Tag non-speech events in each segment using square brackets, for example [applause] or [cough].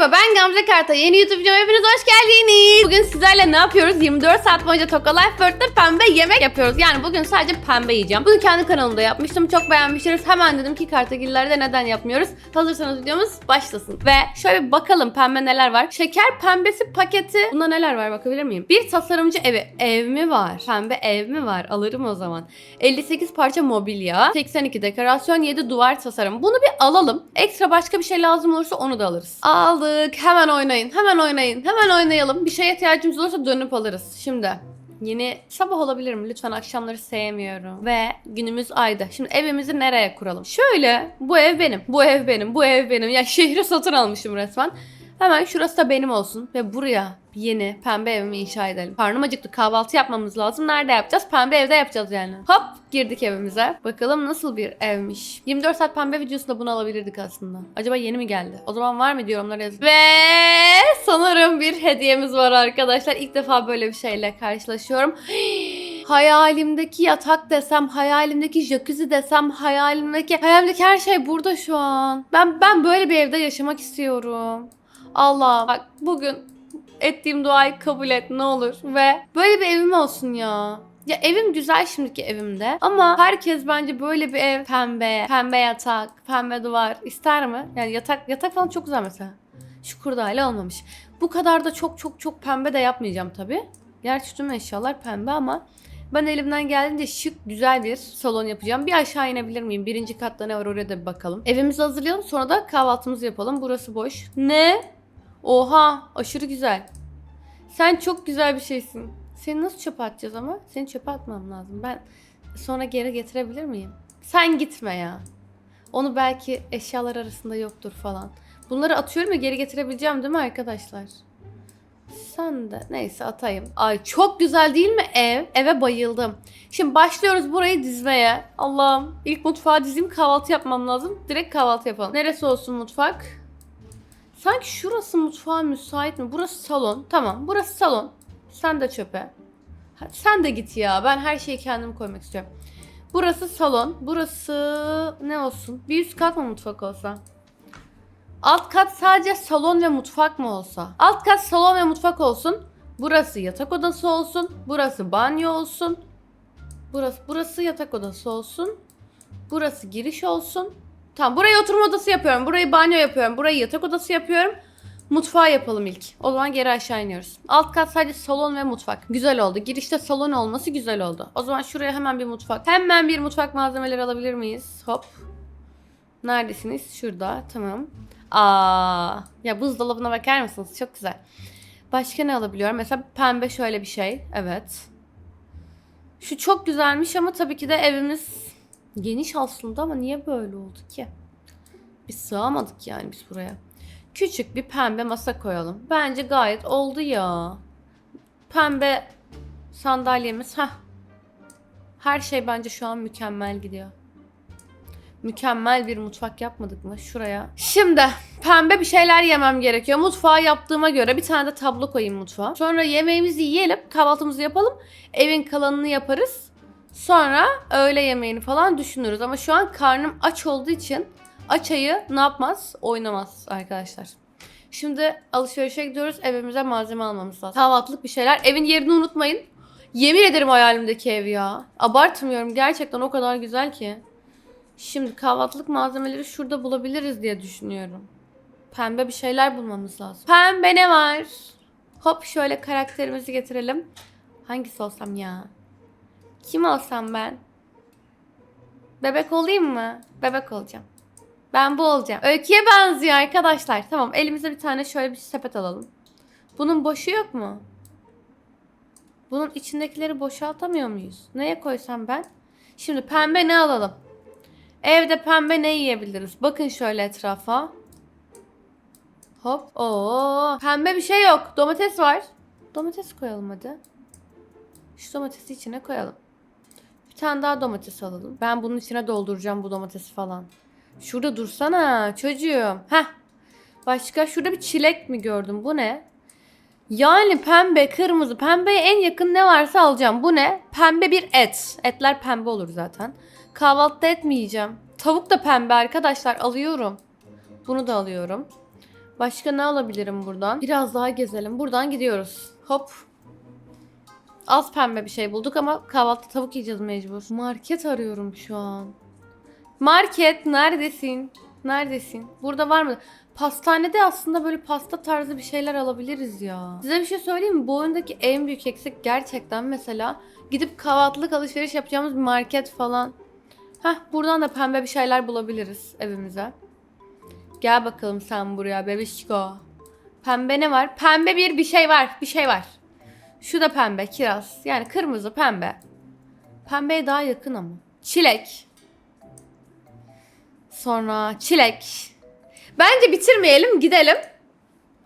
Merhaba ben Gamze Karta. Yeni YouTube videoma hepiniz hoş geldiniz. Bugün sizlerle ne yapıyoruz? 24 saat boyunca Toka Life World'da pembe yemek yapıyoruz. Yani bugün sadece pembe yiyeceğim. Bunu kendi kanalımda yapmıştım. Çok beğenmişsiniz. Hemen dedim ki Kartagillerde neden yapmıyoruz? Hazırsanız videomuz başlasın. Ve şöyle bir bakalım pembe neler var. Şeker pembesi paketi. Bunda neler var bakabilir miyim? Bir tasarımcı evi. Ev mi var? Pembe ev mi var? Alırım o zaman. 58 parça mobilya. 82 dekorasyon. 7 duvar tasarım. Bunu bir alalım. Ekstra başka bir şey lazım olursa onu da alırız. Aldık. Hemen oynayın. Hemen oynayın. Hemen oynayalım. Bir şeye ihtiyacımız olursa dönüp alırız. Şimdi Yeni sabah olabilir mi? Lütfen akşamları sevmiyorum. Ve günümüz ayda. Şimdi evimizi nereye kuralım? Şöyle bu ev benim. Bu ev benim. Bu ev benim. Ya şehri satın almışım resmen. Hemen şurası da benim olsun. Ve buraya yeni pembe evimi inşa edelim. Karnım acıktı. Kahvaltı yapmamız lazım. Nerede yapacağız? Pembe evde yapacağız yani. Hop girdik evimize. Bakalım nasıl bir evmiş. 24 saat pembe videosunda bunu alabilirdik aslında. Acaba yeni mi geldi? O zaman var mı diye yorumlara yazın. Ve sanırım bir hediyemiz var arkadaşlar. İlk defa böyle bir şeyle karşılaşıyorum. [gasps] Hayalimdeki yatak desem, hayalimdeki jacuzzi desem, hayalimdeki hayalimdeki her şey burada şu an. Ben ben böyle bir evde yaşamak istiyorum. Allah bak bugün ettiğim duayı kabul et ne olur ve böyle bir evim olsun ya. Ya evim güzel şimdiki evimde ama herkes bence böyle bir ev pembe, pembe yatak, pembe duvar ister mi? Yani yatak yatak falan çok güzel mesela. Şu kurdale olmamış. Bu kadar da çok çok çok pembe de yapmayacağım tabii. Gerçi tüm eşyalar pembe ama ben elimden geldiğince şık güzel bir salon yapacağım. Bir aşağı inebilir miyim? Birinci katta ne var oraya da bir bakalım. Evimizi hazırlayalım sonra da kahvaltımızı yapalım. Burası boş. Ne? Oha aşırı güzel. Sen çok güzel bir şeysin. Seni nasıl çöpe atacağız ama? Seni çöpe atmam lazım. Ben sonra geri getirebilir miyim? Sen gitme ya. Onu belki eşyalar arasında yoktur falan. Bunları atıyorum ya geri getirebileceğim değil mi arkadaşlar? Sen de neyse atayım. Ay çok güzel değil mi ev? Eve bayıldım. Şimdi başlıyoruz burayı dizmeye. Allah'ım ilk mutfağa dizeyim kahvaltı yapmam lazım. Direkt kahvaltı yapalım. Neresi olsun mutfak? Sanki şurası mutfağa müsait mi? Burası salon. Tamam burası salon. Sen de çöpe. Sen de git ya. Ben her şeyi kendim koymak istiyorum. Burası salon. Burası ne olsun? Bir üst kat mı mutfak olsa? Alt kat sadece salon ve mutfak mı olsa? Alt kat salon ve mutfak olsun. Burası yatak odası olsun. Burası banyo olsun. Burası burası yatak odası olsun. Burası giriş olsun. Tamam burayı oturma odası yapıyorum. Burayı banyo yapıyorum. Burayı yatak odası yapıyorum. Mutfağı yapalım ilk. O zaman geri aşağı iniyoruz. Alt kat sadece salon ve mutfak. Güzel oldu. Girişte salon olması güzel oldu. O zaman şuraya hemen bir mutfak. Hemen bir mutfak malzemeleri alabilir miyiz? Hop. Neredesiniz? Şurada. Tamam. Aa, ya buzdolabına bakar mısınız? Çok güzel. Başka ne alabiliyorum? Mesela pembe şöyle bir şey. Evet. Şu çok güzelmiş ama tabii ki de evimiz geniş aslında ama niye böyle oldu ki? Biz sığamadık yani biz buraya. Küçük bir pembe masa koyalım. Bence gayet oldu ya. Pembe sandalyemiz. Heh. Her şey bence şu an mükemmel gidiyor. Mükemmel bir mutfak yapmadık mı? Şuraya. Şimdi pembe bir şeyler yemem gerekiyor. Mutfağı yaptığıma göre bir tane de tablo koyayım mutfağa. Sonra yemeğimizi yiyelim. Kahvaltımızı yapalım. Evin kalanını yaparız. Sonra öğle yemeğini falan düşünürüz. Ama şu an karnım aç olduğu için aç ayı ne yapmaz? Oynamaz arkadaşlar. Şimdi alışverişe gidiyoruz. Evimize malzeme almamız lazım. Kahvaltılık bir şeyler. Evin yerini unutmayın. Yemin ederim hayalimdeki ev ya. Abartmıyorum. Gerçekten o kadar güzel ki. Şimdi kahvaltılık malzemeleri şurada bulabiliriz diye düşünüyorum. Pembe bir şeyler bulmamız lazım. Pembe ne var? Hop şöyle karakterimizi getirelim. Hangisi olsam ya? Kim olsam ben? Bebek olayım mı? Bebek olacağım. Ben bu olacağım. Öyküye benziyor arkadaşlar. Tamam elimize bir tane şöyle bir sepet alalım. Bunun boşu yok mu? Bunun içindekileri boşaltamıyor muyuz? Neye koysam ben? Şimdi pembe ne alalım? Evde pembe ne yiyebiliriz? Bakın şöyle etrafa. Hop. Oo, pembe bir şey yok. Domates var. Domates koyalım hadi. Şu domatesi içine koyalım. Tane daha domates alalım. Ben bunun içine dolduracağım bu domatesi falan. Şurada dursana çocuğum. Heh. Başka şurada bir çilek mi gördüm? Bu ne? Yani pembe, kırmızı. Pembeye en yakın ne varsa alacağım. Bu ne? Pembe bir et. Etler pembe olur zaten. Kahvaltıda et mi yiyeceğim? Tavuk da pembe arkadaşlar. Alıyorum. Bunu da alıyorum. Başka ne alabilirim buradan? Biraz daha gezelim. Buradan gidiyoruz. Hop. Az pembe bir şey bulduk ama kahvaltı tavuk yiyeceğiz mecbur. Market arıyorum şu an. Market neredesin? Neredesin? Burada var mı? Pastanede aslında böyle pasta tarzı bir şeyler alabiliriz ya. Size bir şey söyleyeyim mi? Bu oyundaki en büyük eksik gerçekten mesela gidip kahvaltılık alışveriş yapacağımız market falan. Heh buradan da pembe bir şeyler bulabiliriz evimize. Gel bakalım sen buraya bebişko. Pembe ne var? Pembe bir bir şey var. Bir şey var. Şu da pembe kiraz. Yani kırmızı pembe. Pembeye daha yakın ama. Çilek. Sonra çilek. Bence bitirmeyelim gidelim.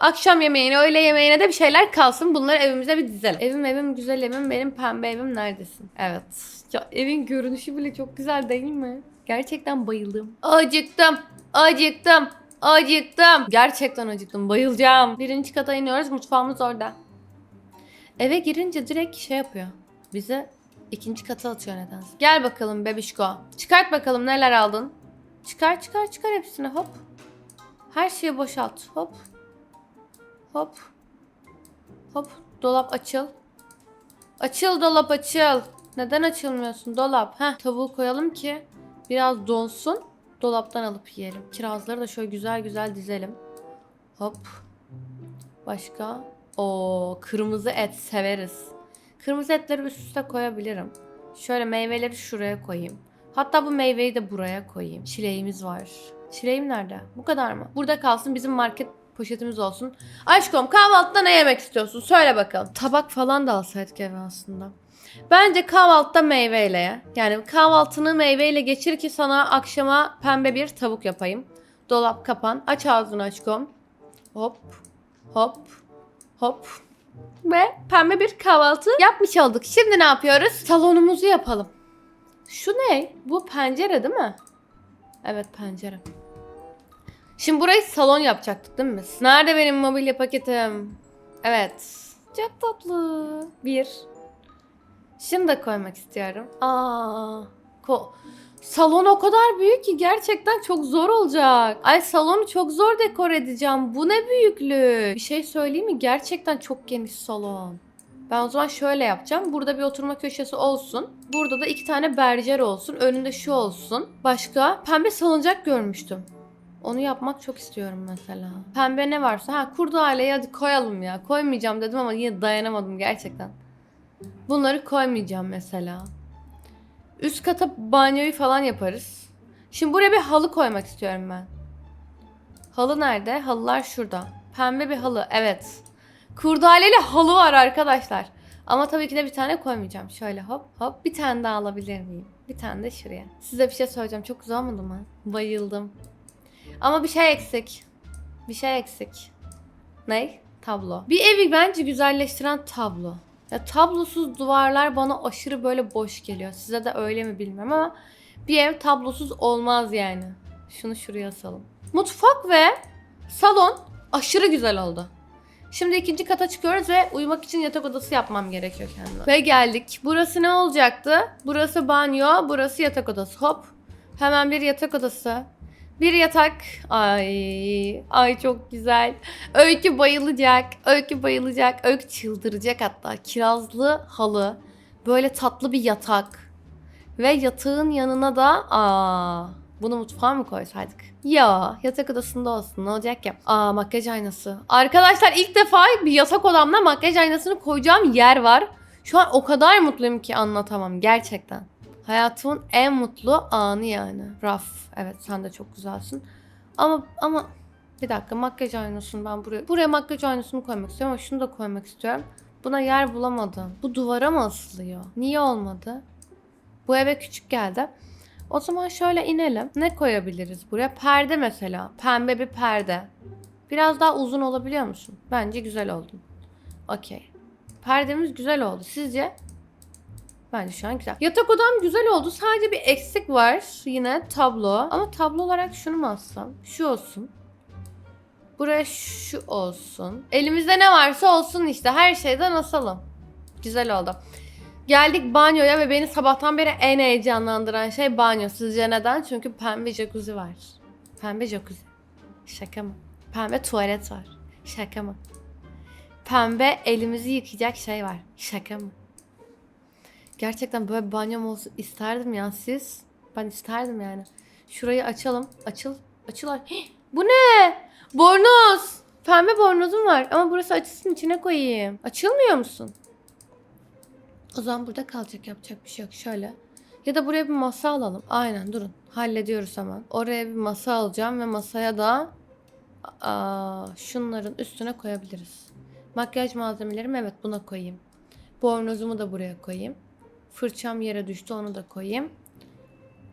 Akşam yemeğine, öğle yemeğine de bir şeyler kalsın. Bunları evimize bir dizelim. Evim evim güzel evim benim pembe evim neredesin? Evet. Ya evin görünüşü bile çok güzel değil mi? Gerçekten bayıldım. Acıktım. Acıktım. Acıktım. Gerçekten acıktım. Bayılacağım. Birinci kata iniyoruz. Mutfağımız orada. Eve girince direkt şey yapıyor. Bize ikinci kata atıyor nedense. Gel bakalım bebişko. Çıkart bakalım neler aldın. Çıkar çıkar çıkar hepsini hop. Her şeyi boşalt. Hop. Hop. Hop. Dolap açıl. Açıl dolap açıl. Neden açılmıyorsun dolap? Heh tavuğu koyalım ki biraz donsun. Dolaptan alıp yiyelim. Kirazları da şöyle güzel güzel dizelim. Hop. Başka? O kırmızı et severiz. Kırmızı etleri üst üste koyabilirim. Şöyle meyveleri şuraya koyayım. Hatta bu meyveyi de buraya koyayım. Çileğimiz var. Çileğim nerede? Bu kadar mı? Burada kalsın bizim market poşetimiz olsun. Aşkım kahvaltıda ne yemek istiyorsun? Söyle bakalım. Tabak falan da alsaydık eve aslında. Bence kahvaltıda meyveyle ye. Yani kahvaltını meyveyle geçir ki sana akşama pembe bir tavuk yapayım. Dolap kapan. Aç ağzını aşkım. Hop. Hop. Hop. Ve pembe bir kahvaltı yapmış olduk. Şimdi ne yapıyoruz? Salonumuzu yapalım. Şu ne? Bu pencere değil mi? Evet pencere. Şimdi burayı salon yapacaktık değil mi biz? Nerede benim mobilya paketim? Evet. Çok tatlı. Bir. Şunu da koymak istiyorum. Aa, ko Salon o kadar büyük ki gerçekten çok zor olacak. Ay salonu çok zor dekor edeceğim. Bu ne büyüklük. Bir şey söyleyeyim mi? Gerçekten çok geniş salon. Ben o zaman şöyle yapacağım. Burada bir oturma köşesi olsun. Burada da iki tane berjer olsun. Önünde şu olsun. Başka pembe salıncak görmüştüm. Onu yapmak çok istiyorum mesela. Pembe ne varsa. Ha kurdaleyi hadi koyalım ya. Koymayacağım dedim ama yine dayanamadım gerçekten. Bunları koymayacağım mesela. Üst kata banyoyu falan yaparız. Şimdi buraya bir halı koymak istiyorum ben. Halı nerede? Halılar şurada. Pembe bir halı. Evet. Kurdaleli halı var arkadaşlar. Ama tabii ki de bir tane koymayacağım. Şöyle hop hop bir tane daha alabilir miyim? Bir tane de şuraya. Size bir şey söyleyeceğim. Çok güzel olmadı mı? Bayıldım. Ama bir şey eksik. Bir şey eksik. Ne? Tablo. Bir evi bence güzelleştiren tablo. Ya tablosuz duvarlar bana aşırı böyle boş geliyor. Size de öyle mi bilmiyorum ama bir ev tablosuz olmaz yani. Şunu şuraya asalım. Mutfak ve salon aşırı güzel oldu. Şimdi ikinci kata çıkıyoruz ve uyumak için yatak odası yapmam gerekiyor kendime. Ve geldik. Burası ne olacaktı? Burası banyo, burası yatak odası. Hop. Hemen bir yatak odası. Bir yatak. Ay, ay çok güzel. Öykü bayılacak. Öykü bayılacak. Öykü çıldıracak hatta. Kirazlı halı. Böyle tatlı bir yatak. Ve yatağın yanına da aa bunu mutfağa mı koysaydık? Ya yatak odasında olsun ne olacak ya? Aa makyaj aynası. Arkadaşlar ilk defa bir yatak odamda makyaj aynasını koyacağım yer var. Şu an o kadar mutluyum ki anlatamam gerçekten. Hayatımın en mutlu anı yani. Raf. Evet sen de çok güzelsin. Ama ama bir dakika makyaj aynasını ben buraya buraya makyaj aynasını koymak istiyorum ama şunu da koymak istiyorum. Buna yer bulamadım. Bu duvara mı asılıyor? Niye olmadı? Bu eve küçük geldi. O zaman şöyle inelim. Ne koyabiliriz buraya? Perde mesela. Pembe bir perde. Biraz daha uzun olabiliyor musun? Bence güzel oldun. Okey. Perdemiz güzel oldu. Sizce? Bence şu an güzel. Yatak odam güzel oldu. Sadece bir eksik var. Yine tablo. Ama tablo olarak şunu mu alsam? Şu olsun. Buraya şu olsun. Elimizde ne varsa olsun işte. Her şeyden asalım. Güzel oldu. Geldik banyoya ve beni sabahtan beri en heyecanlandıran şey banyo. Sizce neden? Çünkü pembe jacuzzi var. Pembe jacuzzi. Şaka mı? Pembe tuvalet var. Şaka mı? Pembe elimizi yıkayacak şey var. Şaka mı? Gerçekten böyle bir banyom olsun isterdim ya siz. Ben isterdim yani. Şurayı açalım. Açıl. Açıl. Hih, [gasps] bu ne? Bornoz. Pembe bornozum var ama burası açılsın içine koyayım. Açılmıyor musun? O zaman burada kalacak yapacak bir şey yok. Şöyle. Ya da buraya bir masa alalım. Aynen durun. Hallediyoruz hemen. Oraya bir masa alacağım ve masaya da aa, şunların üstüne koyabiliriz. Makyaj malzemelerimi evet buna koyayım. Bornozumu da buraya koyayım. Fırçam yere düştü onu da koyayım.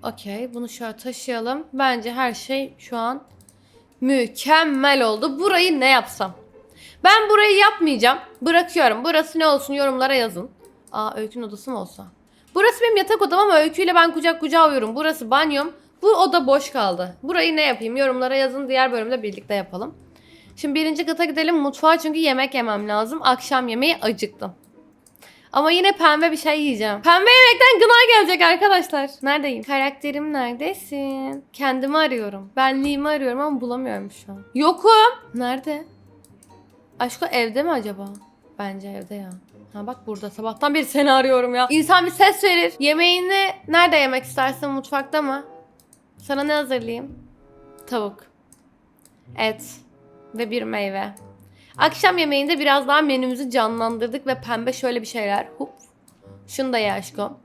Okey bunu şöyle taşıyalım. Bence her şey şu an mükemmel oldu. Burayı ne yapsam? Ben burayı yapmayacağım. Bırakıyorum. Burası ne olsun yorumlara yazın. Aa Öykü'nün odası mı olsa? Burası benim yatak odam ama Öykü'yle ben kucak kucağa uyuyorum. Burası banyom. Bu oda boş kaldı. Burayı ne yapayım? Yorumlara yazın. Diğer bölümde birlikte yapalım. Şimdi birinci kata gidelim mutfağa çünkü yemek yemem lazım. Akşam yemeği acıktım. Ama yine pembe bir şey yiyeceğim. Pembe yemekten gına gelecek arkadaşlar. Neredeyim? Karakterim neredesin? Kendimi arıyorum. Benliğimi arıyorum ama bulamıyorum şu an. Yokum. Nerede? Aşko evde mi acaba? Bence evde ya. Ha bak burada sabahtan beri seni arıyorum ya. İnsan bir ses verir. Yemeğini nerede yemek istersin mutfakta mı? Sana ne hazırlayayım? Tavuk. Et. Ve bir meyve. Akşam yemeğinde biraz daha menümüzü canlandırdık ve pembe şöyle bir şeyler. Hup. Şunu da ye aşkım.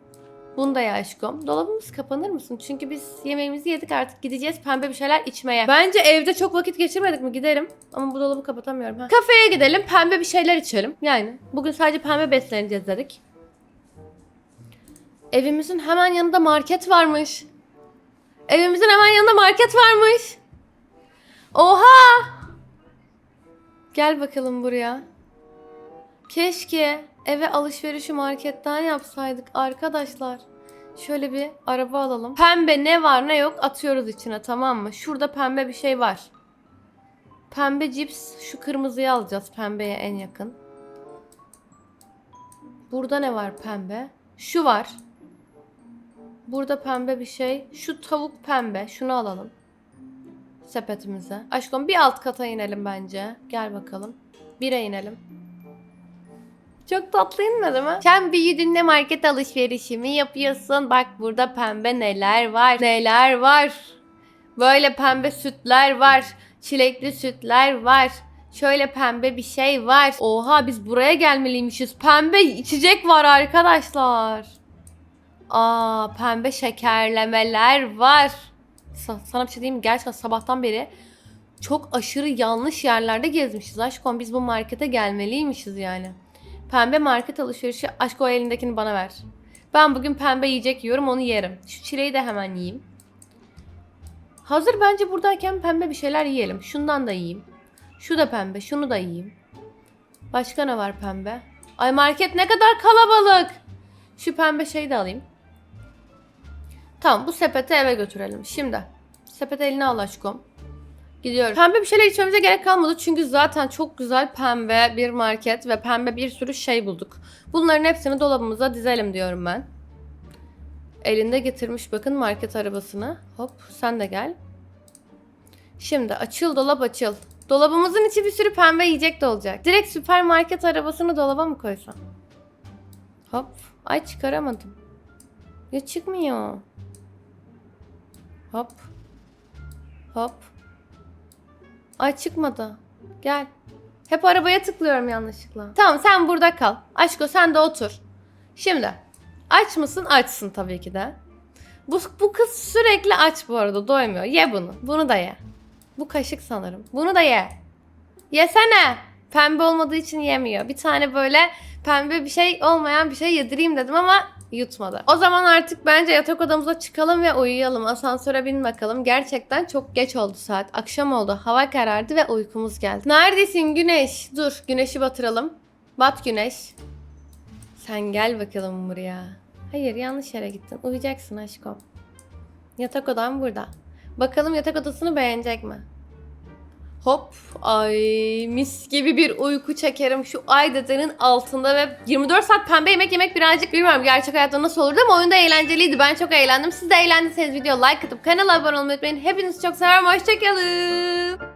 Bunu da ye aşkım. Dolabımız kapanır mısın? Çünkü biz yemeğimizi yedik artık gideceğiz pembe bir şeyler içmeye. Bence evde çok vakit geçirmedik mi? Giderim. Ama bu dolabı kapatamıyorum. Ha. Kafeye gidelim pembe bir şeyler içelim. Yani bugün sadece pembe besleneceğiz dedik. Evimizin hemen yanında market varmış. Evimizin hemen yanında market varmış. Oha! Gel bakalım buraya. Keşke eve alışverişi marketten yapsaydık arkadaşlar. Şöyle bir araba alalım. Pembe ne var ne yok atıyoruz içine tamam mı? Şurada pembe bir şey var. Pembe cips şu kırmızıyı alacağız pembeye en yakın. Burada ne var pembe? Şu var. Burada pembe bir şey. Şu tavuk pembe. Şunu alalım sepetimize. Aşkım bir alt kata inelim bence. Gel bakalım. Bire inelim. Çok tatlı inmedi mi? Sen büyüdüğünde market alışverişimi yapıyorsun. Bak burada pembe neler var. Neler var. Böyle pembe sütler var. Çilekli sütler var. Şöyle pembe bir şey var. Oha biz buraya gelmeliymişiz. Pembe içecek var arkadaşlar. Aa pembe şekerlemeler var. Sa- sana bir şey diyeyim? Gerçekten sabahtan beri çok aşırı yanlış yerlerde gezmişiz aşkım. Biz bu markete gelmeliymişiz yani. Pembe market alışverişi aşk o elindekini bana ver. Ben bugün pembe yiyecek yiyorum onu yerim. Şu çileği de hemen yiyeyim. Hazır bence buradayken pembe bir şeyler yiyelim. Şundan da yiyeyim. Şu da pembe, şunu da yiyeyim. Başka ne var pembe? Ay market ne kadar kalabalık. Şu pembe şeyi de alayım. Tamam bu sepeti eve götürelim. Şimdi sepeti eline al aşkım. Gidiyoruz. Pembe bir şeyler içmemize gerek kalmadı. Çünkü zaten çok güzel pembe bir market ve pembe bir sürü şey bulduk. Bunların hepsini dolabımıza dizelim diyorum ben. Elinde getirmiş bakın market arabasını. Hop sen de gel. Şimdi açıl dolap açıl. Dolabımızın içi bir sürü pembe yiyecek de olacak. Direkt süpermarket arabasını dolaba mı koysam? Hop. Ay çıkaramadım. Ya çıkmıyor. Hop. Hop. Ay çıkmadı. Gel. Hep arabaya tıklıyorum yanlışlıkla. Tamam sen burada kal. Aşko sen de otur. Şimdi. Aç mısın? Açsın tabii ki de. Bu, bu kız sürekli aç bu arada doymuyor. Ye bunu. Bunu da ye. Bu kaşık sanırım. Bunu da ye. Yesene. Pembe olmadığı için yemiyor. Bir tane böyle pembe bir şey olmayan bir şey yedireyim dedim ama yutmadı. O zaman artık bence yatak odamıza çıkalım ve uyuyalım. Asansöre bin bakalım. Gerçekten çok geç oldu saat. Akşam oldu. Hava karardı ve uykumuz geldi. Neredesin güneş? Dur güneşi batıralım. Bat güneş. Sen gel bakalım buraya. Hayır yanlış yere gittin. Uyuyacaksın aşkım. Yatak odam burada. Bakalım yatak odasını beğenecek mi? Hop ay mis gibi bir uyku çekerim şu ay dedenin altında ve 24 saat pembe yemek yemek birazcık bilmiyorum gerçek hayatta nasıl olurdu ama oyunda eğlenceliydi. Ben çok eğlendim. Siz de eğlendiyseniz video like atıp kanala abone olmayı unutmayın. Hepinizi çok seviyorum. Hoşçakalın.